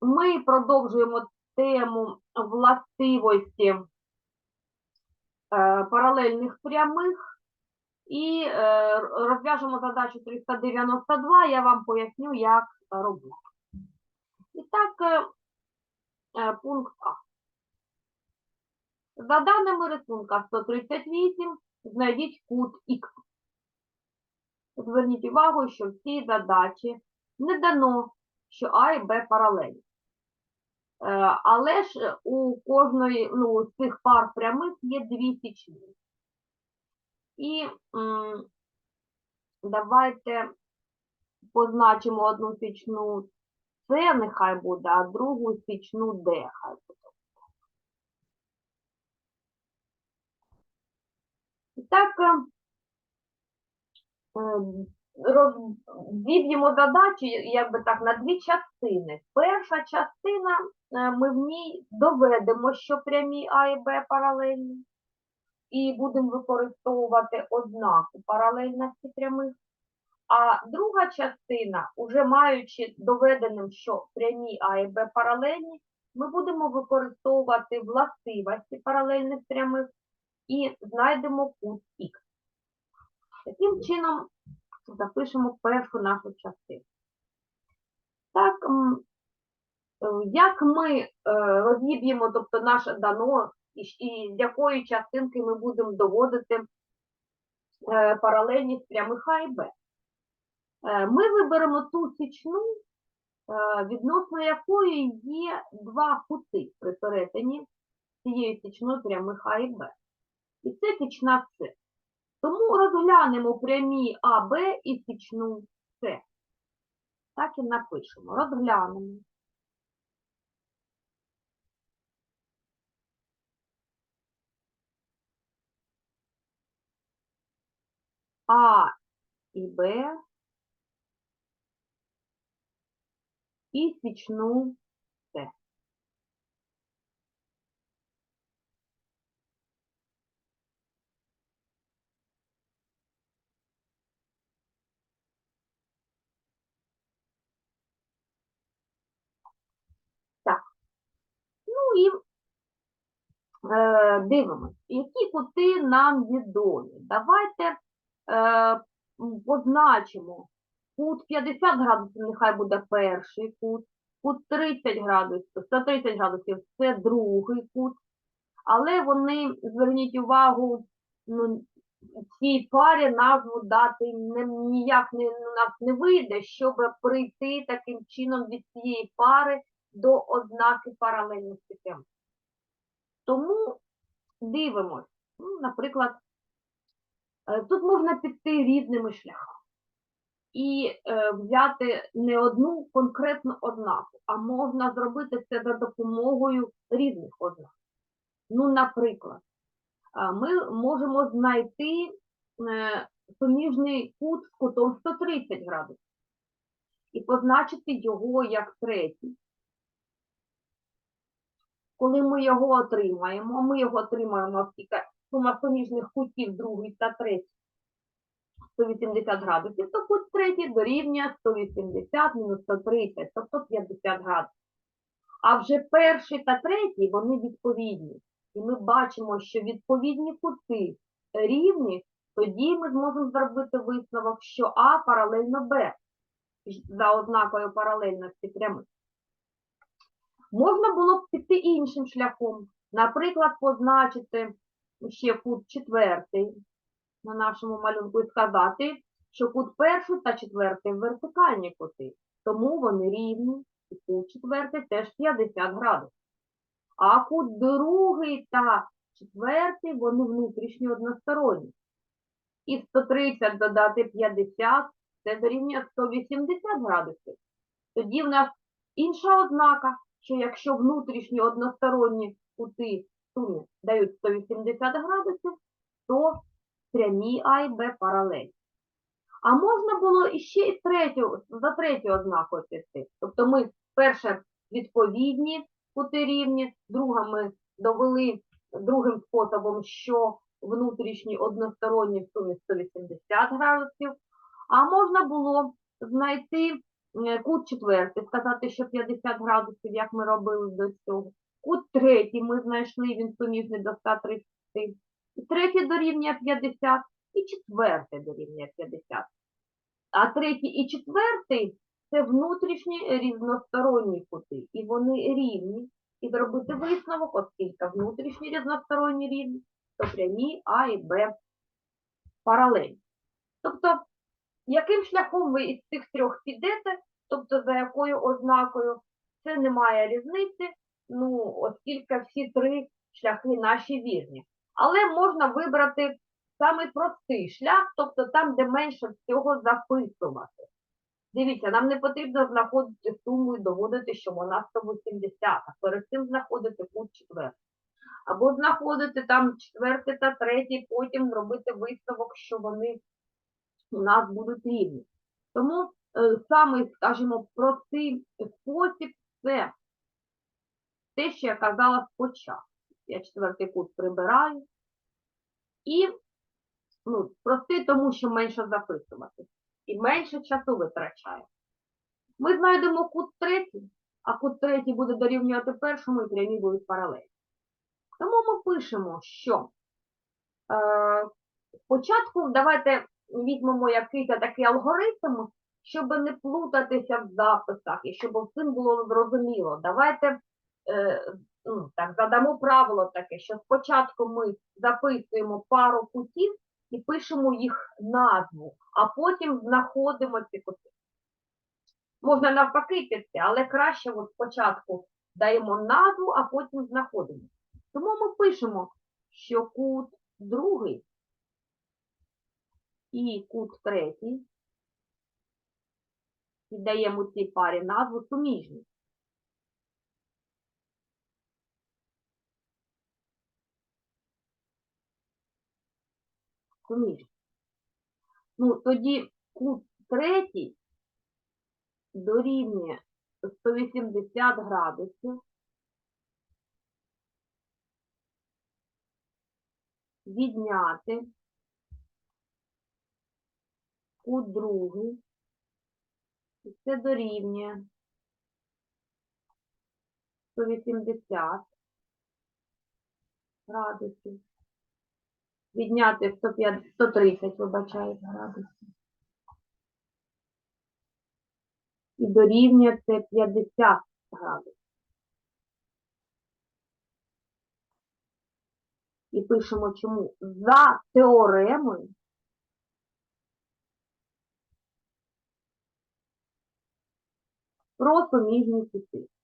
ми продовжуємо тему властивості е, паралельних прямих і е, розв'яжемо задачу 392, я вам поясню, як робити. І так, е, пункт А. За даними рисунка 138, знайдіть кут Х. Зверніть увагу, що в цій задачі не дано, що А і Б паралельні. Е, Але ж у кожної ну, з цих пар прямих є дві січні. І давайте позначимо одну січну С, нехай буде, а другу січну Д, хай буде. І так, е, е, роз- зіб'ємо задачу, якби так, на дві частини. Перша частина, е, ми в ній доведемо, що прямі А і Б паралельні, і будемо використовувати ознаку паралельності прямих. А друга частина, уже маючи доведеним, що прямі А і Б паралельні, ми будемо використовувати властивості паралельних прямих і знайдемо кут Х. Таким чином запишемо першу нашу частину. Так, е, як ми е, розіб'ємо, тобто наше дано, і, з якої частинки ми будемо доводити е, паралельність прямих А і Б. Е, Ми виберемо ту січну, е, відносно якої є два кути при перетині цієї січної прямих А і Б. І це січна С. Тому розглянемо прямі АБ і січну С. Так і напишемо. Розглянемо. А і Б і січну С. Так. Ну і е, дивимось, які кути нам відомі. Давайте позначимо кут 50 градусів, нехай буде перший кут, кут 30 градусів, 130 градусів це другий кут. Але вони, зверніть увагу, ну, цій парі назву дати ніяк не, нас не вийде, щоб прийти таким чином від цієї пари до ознаки паралельності прям. Тому дивимось. Ну, наприклад, е, тут можна піти різними шляхами і е, взяти не одну конкретну ознаку, а можна зробити це за допомогою різних ознак. Ну, наприклад, ми можемо знайти е, суміжний кут з кутом 130 градусів і позначити його як третій. Коли ми його отримаємо, ми його отримаємо, оскільки сума суміжних кутів другий та третій 180 градусів, то кут третій дорівнює 180 мінус 130, тобто 50 градусів. А вже перший та третій, вони відповідні. І ми бачимо, що відповідні кути рівні, тоді ми зможемо зробити висновок, що А паралельно Б за ознакою паралельності прямих. Можна було б піти іншим шляхом. Наприклад, позначити ще кут четвертий на нашому малюнку і сказати, що кут перший та четвертий вертикальні кути, тому вони рівні, і кут четвертий теж 50 градусів. А кут другий та четвертий, вони внутрішні односторонні. І 130 додати 50, це дорівнює 180 градусів. Тоді в нас інша ознака, що якщо внутрішні односторонні кути сумі дають 180 градусів, то прямі А і Б паралельні. А можна було іще і третю, за третю ознакою піти. Тобто ми перше відповідні кути рівні, друга ми довели другим способом, що внутрішні односторонні в сумі 180 градусів. А можна було знайти кут четвертий, сказати, що 50 градусів, як ми робили до цього. Кут третій ми знайшли, він суміжний до 130. І третій дорівнює 50, і четвертий дорівнює 50. А третій і четвертий це внутрішні різносторонні кути, і вони рівні. І зробити висновок, оскільки внутрішні різносторонні рівні, то прямі А і Б паралельні. Тобто, яким шляхом ви із цих трьох підете, тобто за якою ознакою, це не має різниці, ну, оскільки всі три шляхи наші вірні. Але можна вибрати самий простий шлях, тобто там, де менше всього записувати. Дивіться, нам не потрібно знаходити суму і доводити, що вона 180, а перед цим знаходити кут четвертий. Або знаходити там четвертий та третій, потім робити висновок, що вони у нас будуть рівні. Тому е, самий, скажімо, простий спосіб це те, що я казала спочатку. Я четвертий кут прибираю. І ну, простий, тому що менше записувати. І менше часу витрачає. Ми знайдемо кут третій, а кут третій буде дорівнювати першому і прямі будуть паралельні. Тому ми пишемо, що е, спочатку давайте візьмемо якийсь такий алгоритм, щоб не плутатися в записах і щоб всім було зрозуміло. Давайте ну, так, задамо правило таке, що спочатку ми записуємо пару кутів і пишемо їх назву, а потім знаходимо ці кути. Можна навпаки піти, але краще от спочатку даємо назву, а потім знаходимо. Тому ми пишемо, що кут другий і кут третій, і даємо цій парі назву суміжні. Суміжні. Ну, тоді кут третій дорівнює 180 градусів. Відняти кут другий. Це дорівнює 180 градусів. Відняти 150, 130, вибачайте, градусів. І дорівнює 50 градусів. І пишемо чому. За теоремою про суміжні кути.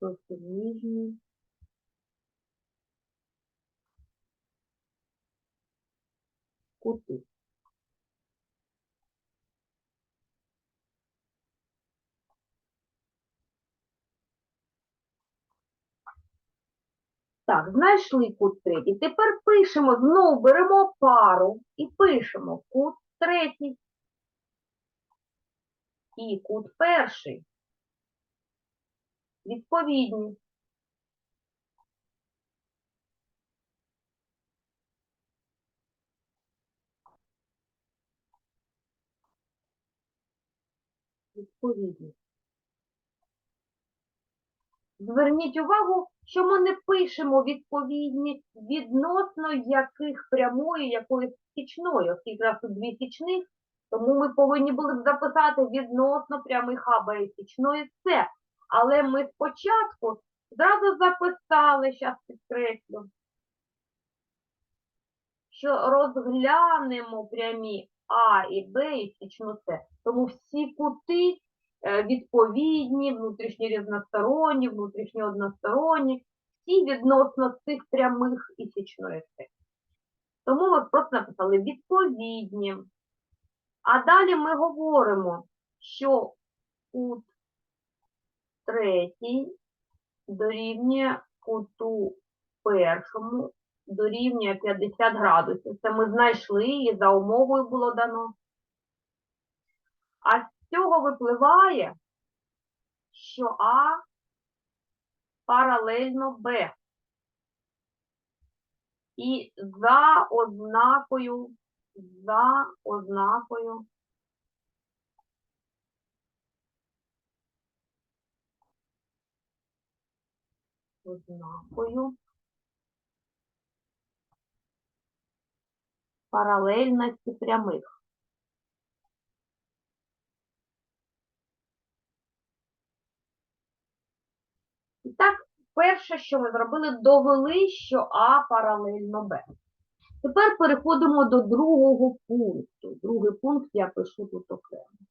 Про суміжні кути. Так, знайшли кут третій. Тепер пишемо, знову беремо пару і пишемо кут третій і кут перший. Відповідні. Відповідні. Зверніть увагу, що ми не пишемо відповідні відносно яких прямої, якоїсь січної, оскільки раз тут дві січних, тому ми повинні були б записати відносно прямих А, Б і січної С. Але ми спочатку зразу записали, зараз підкреслю, що розглянемо прямі А і Б і січну С. Тому всі кути е, відповідні, внутрішні різносторонні, внутрішні односторонні, всі відносно цих прямих і січної С. Тому ми просто написали відповідні. А далі ми говоримо, що кут третій дорівнює куту першому, дорівнює 50 градусів. Це ми знайшли і за умовою було дано. А з цього випливає, що А паралельно Б. І за ознакою, за ознакою ознакою паралельності прямих. І так, перше, що ми зробили, довели, що А паралельно Б. Тепер переходимо до другого пункту. Другий пункт я пишу тут окремо.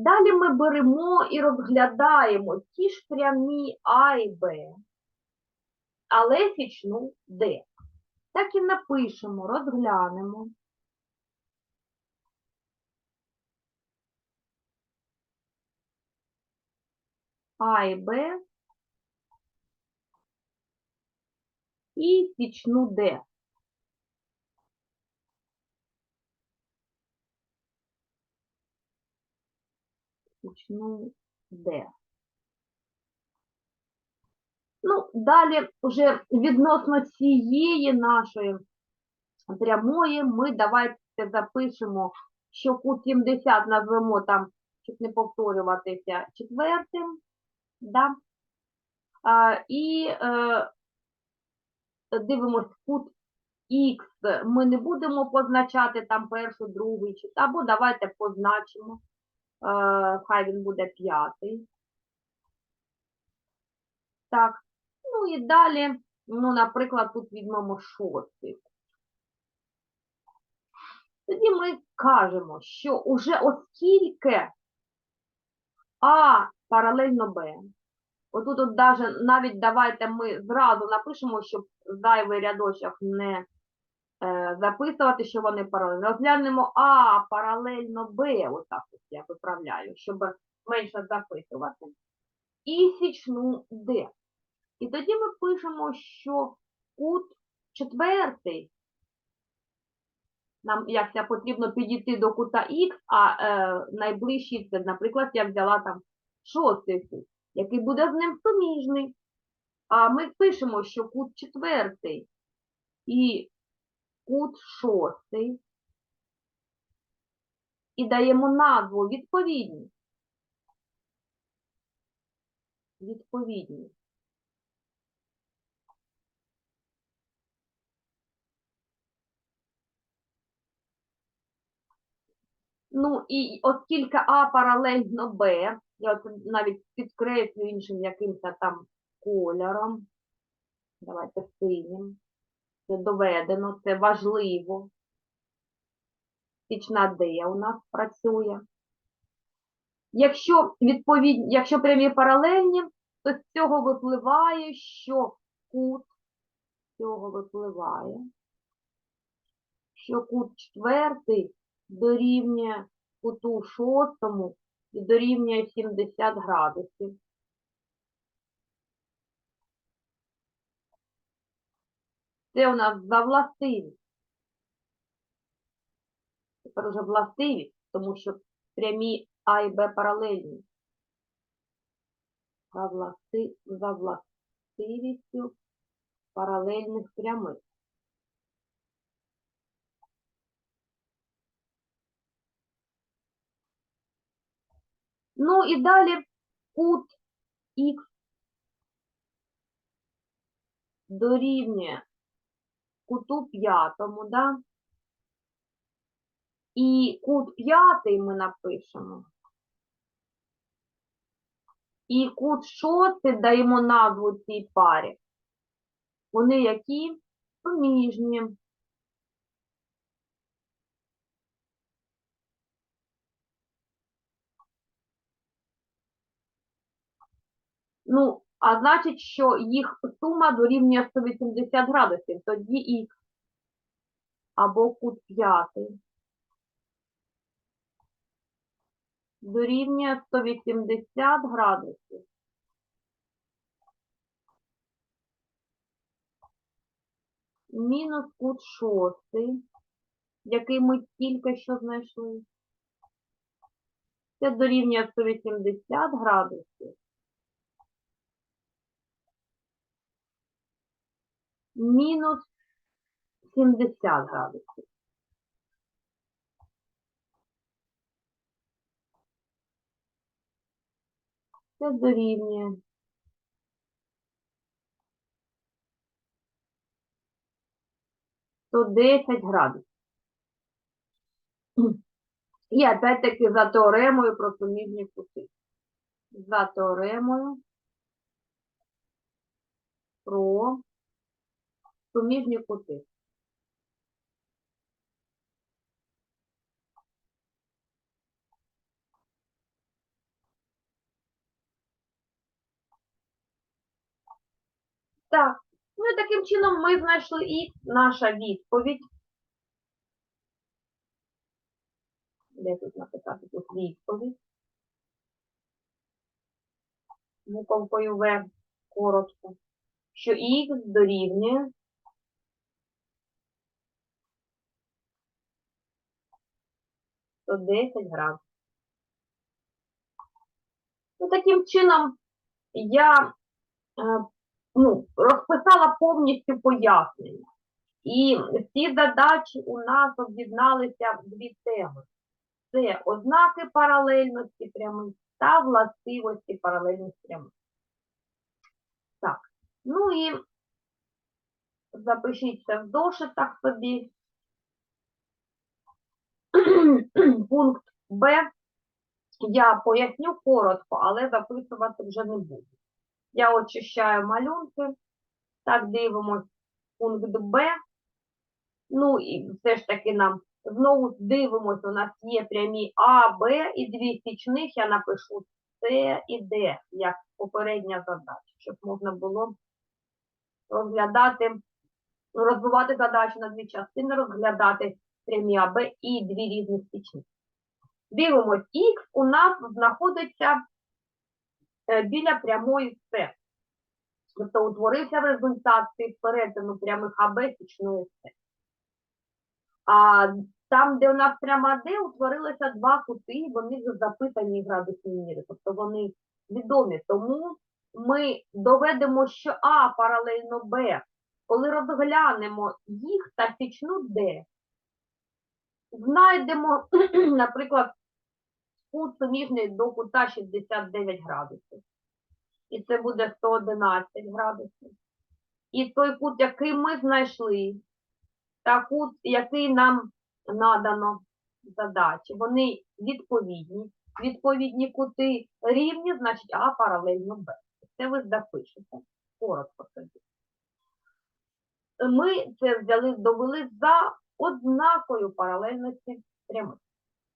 Далі ми беремо і розглядаємо ті ж прямі А і Б, але січну Д. Так і напишемо, розглянемо. А і Б і січну Д. Січну Д. Ну, далі вже відносно цієї нашої прямої ми давайте запишемо, що кут 70 назвемо там, щоб не повторюватися, четвертим. Да? А, і е, дивимось кут Х, ми не будемо позначати там перший, другий, чи- або давайте позначимо, хай він буде п'ятий. Так, ну і далі, ну, наприклад, тут візьмемо шостий. Тоді ми кажемо, що уже оскільки А паралельно Б, отут от навіть давайте ми зразу напишемо, щоб зайвий рядочок не е, записувати, що вони паралельно. Розглянемо А паралельно Б, отак от я виправляю, щоб менше записувати. І січну Д. І тоді ми пишемо, що кут четвертий, нам як це потрібно підійти до кута Х, а е, найближчий це, наприклад, я взяла там шостий кут, який буде з ним суміжний. А ми пишемо, що кут четвертий і кут шостий. І даємо назву відповідні. Відповідні. Ну, і оскільки А паралельно Б, я навіть підкреслю іншим якимось там кольором. Давайте синім. Це доведено, це важливо. Січна Д у нас працює. Якщо відповідь, якщо прямі паралельні, то з цього випливає, що кут з цього випливає, що кут четвертий дорівнює куту шостому і дорівнює 70 градусів. Це у нас за властивість. Тепер уже властивість, тому що прямі А і Б паралельні. За, власти... за властивістю паралельних прямих. Ну і далі кут Х дорівнює куту п'ятому, да? І кут п'ятий ми напишемо. І кут шостий даємо назву цій парі. Вони які? Суміжні. Ну, а значить, що їх сума дорівнює 180 градусів, тоді х або кут п'ятий дорівнює 180 градусів. Мінус кут шостий, який ми тільки що знайшли. Це дорівнює 180 градусів. Мінус 70 градусів. Це дорівнює. То 10 градусів. І опять-таки за теоремою про суміжні кути. За теоремою про суміжні кути. Так, ну і таким чином ми знайшли і наша відповідь. Де тут написати тут відповідь? Буковкою В коротко. Що х дорівнює то 10 градусів. Ну, таким чином я е, ну, розписала повністю пояснення. І ці задачі у нас об'єдналися в дві теми. Це ознаки паралельності прямих та властивості паралельності прямих. Так, ну і запишіть це в зошитах собі. Пункт Б я поясню коротко, але записувати вже не буду. Я очищаю малюнки. Так, дивимось пункт Б. Ну і все ж таки нам знову дивимось, у нас є прямі А, Б і дві січних, я напишу С і Д, як попередня задача, щоб можна було розглядати, розбивати задачу на дві частини, розглядати прямі АБ і дві різні січні. Дивимось, Х у нас знаходиться е, біля прямої С. Тобто утворився в результаті перетину прямих АБ січної С. А там, де у нас пряма Д, утворилися два кути, і вони вже записані в градусній мірі. Тобто вони відомі. Тому ми доведемо, що А паралельно Б, коли розглянемо їх та січну Д, знайдемо, наприклад, кут суміжний до кута 69 градусів. І це буде 111 градусів. І той кут, який ми знайшли, та кут, який нам надано задачі, вони відповідні. Відповідні кути рівні, значить А паралельно Б. Це ви запишете. Коротко собі. Ми це взяли, довели за ознакою паралельності прямих.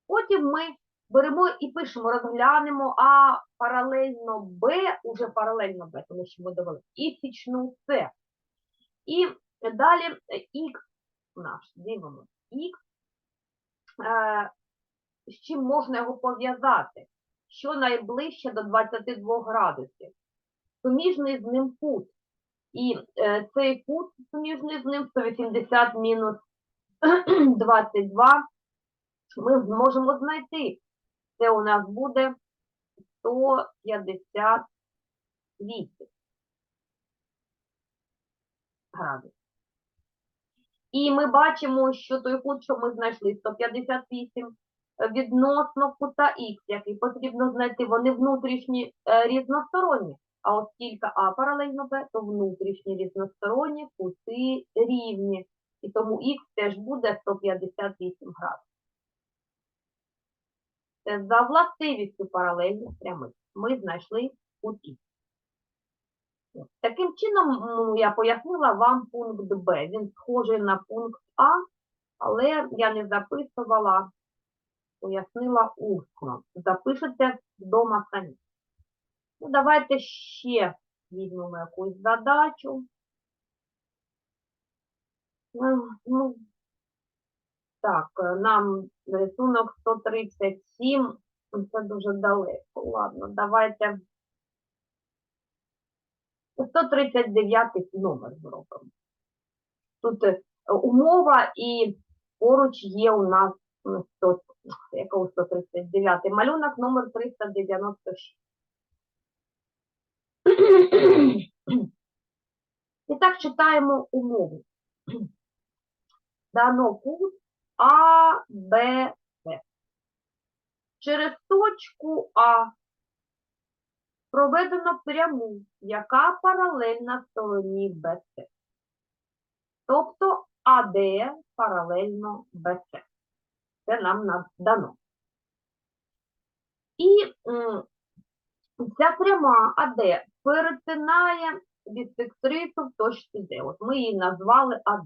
Потім ми беремо і пишемо, розглянемо А паралельно Б, уже паралельно Б, тому що ми довели, і січну С. І далі Х наш, дивимося, Х, е, з чим можна його пов'язати, що найближче до 22 градусів. Суміжний з ним кут. І е, цей кут суміжний з ним 180 мінус 22 ми зможемо знайти. Це у нас буде 158 градусів. І ми бачимо, що той кут, що ми знайшли, 158, відносно кута Х, який потрібно знайти, вони внутрішні е, різносторонні. А оскільки А паралельно Б, то внутрішні різносторонні кути рівні. І тому Х теж буде 158 градусів. Це за властивістю паралельних прямих. Ми знайшли кут Х. Таким чином, ну, я пояснила вам пункт Б. Він схожий на пункт А, але я не записувала, пояснила усно. Запишете вдома самі. Ну, давайте ще візьмемо якусь задачу. Ну, ну, так, нам рисунок 137, це дуже далеко. Ладно, давайте 139 номер зробимо. Тут е, умова і поруч є у нас 100, якого 139 малюнок номер 396. І так читаємо умову. Дано кут А, Б, С. Через точку А проведено пряму, яка паралельна стороні БС. Тобто АД паралельно БС. Це нам дано. І ця пряма АД перетинає бісектрису в точці Д. От ми її назвали АД.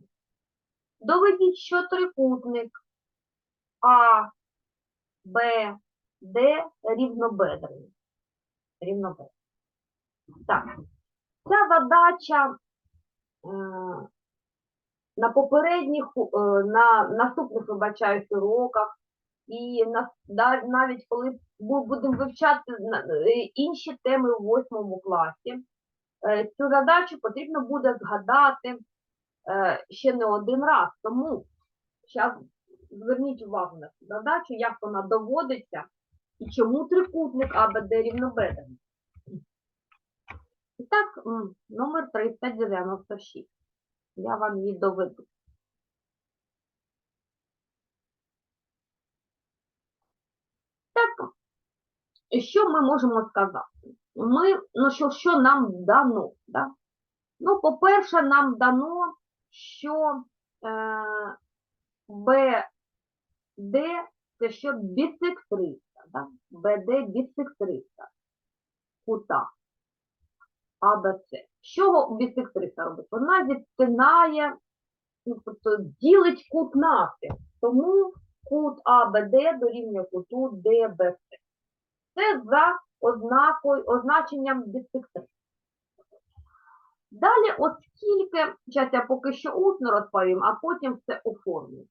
Доведіть, що трикутник А, Б, Д рівнобедрений. Рівнобедрений. Так, ця задача е, на попередніх, е, на наступних, вибачаюсь, уроках, і на, да- навіть коли бу- будемо вивчати е, інші теми у восьмому класі, е, цю задачу потрібно буде згадати ще не один раз. Тому зараз зверніть увагу на цю задачу, як вона доводиться і чому трикутник АБД рівнобедрений. І так, номер 396. Я вам її доведу. Так, що ми можемо сказати? Ми, ну що, що нам дано? Да? Ну, по-перше, нам дано, що е, БД це що бісектриса, да? БД бісектриса кута АБЦ. Що бісектриса робить? Вона відтинає, ну, тобто ділить кут навпіл. Тому кут АБД дорівнює куту ДБЦ. Це за ознакою, означенням бісектриси. Далі, оскільки, зараз я поки що усно розповім, а потім все оформлю.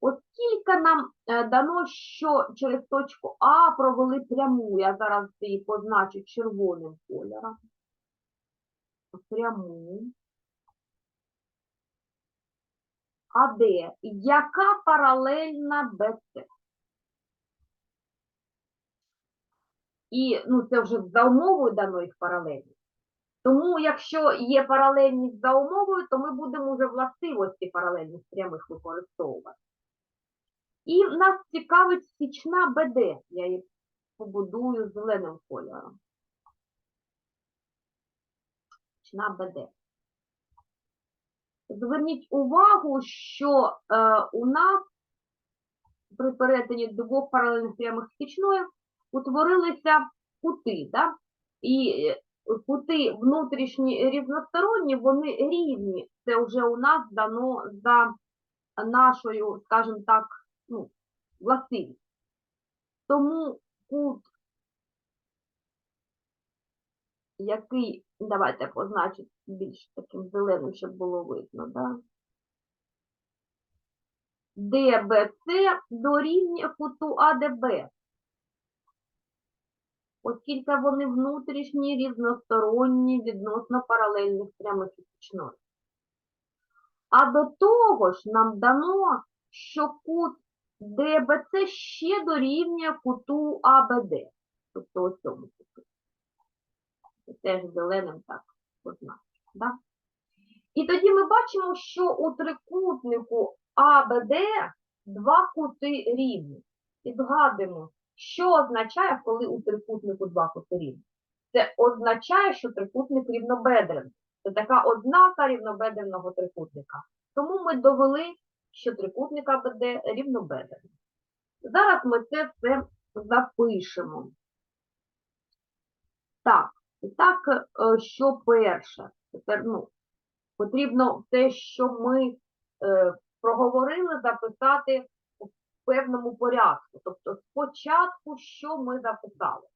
Оскільки нам е, дано, що через точку А провели пряму, я зараз її позначу червоним кольором. Пряму. АД, яка паралельна БЦ. І ну, це вже за умовою дано їх паралельність. Тому, якщо є паралельність за умовою, то ми будемо вже властивості паралельних прямих використовувати. І нас цікавить січна БД. Я її побудую зеленим кольором. Січна БД. Зверніть увагу, що е, у нас при перетині двох паралельних прямих січною утворилися кути, да? і е, кути внутрішні рівносторонні, вони рівні. Це вже у нас дано за нашою, скажімо так, ну, властивість. Тому кут, який, давайте позначимо більш таким зеленим, щоб було видно, да? ДБЦ дорівнює куту АДБ оскільки вони внутрішні, різносторонні, відносно паралельних січної. А до того ж нам дано, що кут ДБЦ ще дорівнює куту АБД. Тобто ось цьому куту. Теж зеленим так позначимо. Да? І тоді ми бачимо, що у трикутнику АБД два кути рівні. І згадуємо, що означає, коли у трикутнику два кути? Це означає, що трикутник рівнобедрений. Це така ознака рівнобедреного трикутника. Тому ми довели, що трикутник АБД рівнобедрений. Зараз ми це все запишемо. Так, і так, е, що перше? Тепер, ну, потрібно те, що ми е, проговорили, записати певному порядку. Тобто спочатку, що ми записали?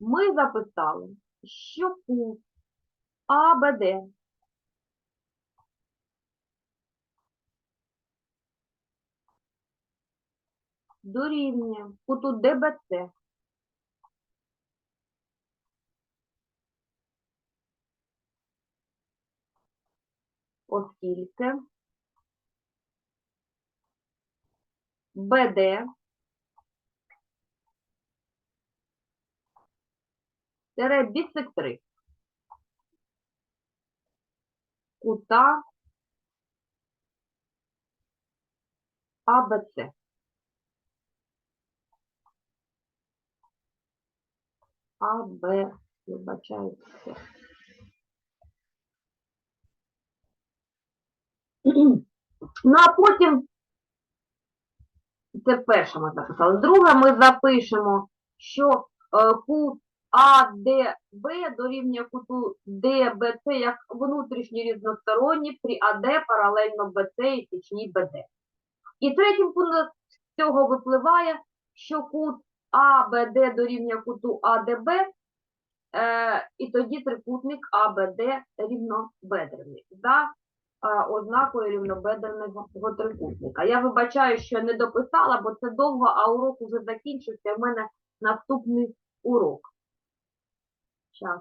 Ми записали, що кут АБД дорівнює куту ДБЦ оскільки БД тире бісектрис кута АБЦ. АБ, вибачаюся. Ну, а потім, це перше ми записали. Друге ми запишемо, що е, кут АДБ дорівнює куту ДБЦ як внутрішні різносторонні при АД паралельно БЦ і січній БД. І третім пунктом з цього випливає, що кут АБД дорівнює куту АДБ, е, і тоді трикутник АБД рівнобедрений за ознакою рівнобедерного трикутника. Я вибачаю, що не дописала, бо це довго, а урок уже закінчився. У мене наступний урок. Час.